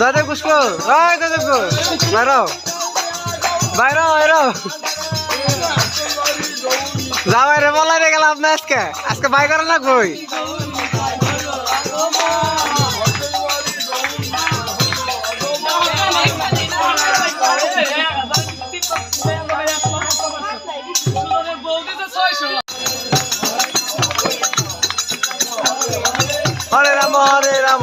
যাদে Cusco রায় যাদে কো বাইরো বাইরো বাইরো যা বাইরে বলাই রে গেলাম না আজকে? আজকে বাই করা লাগবই হরে রাম হরে রাম।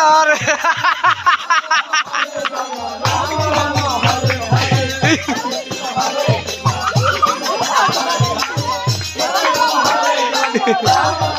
আর Ha ha ha!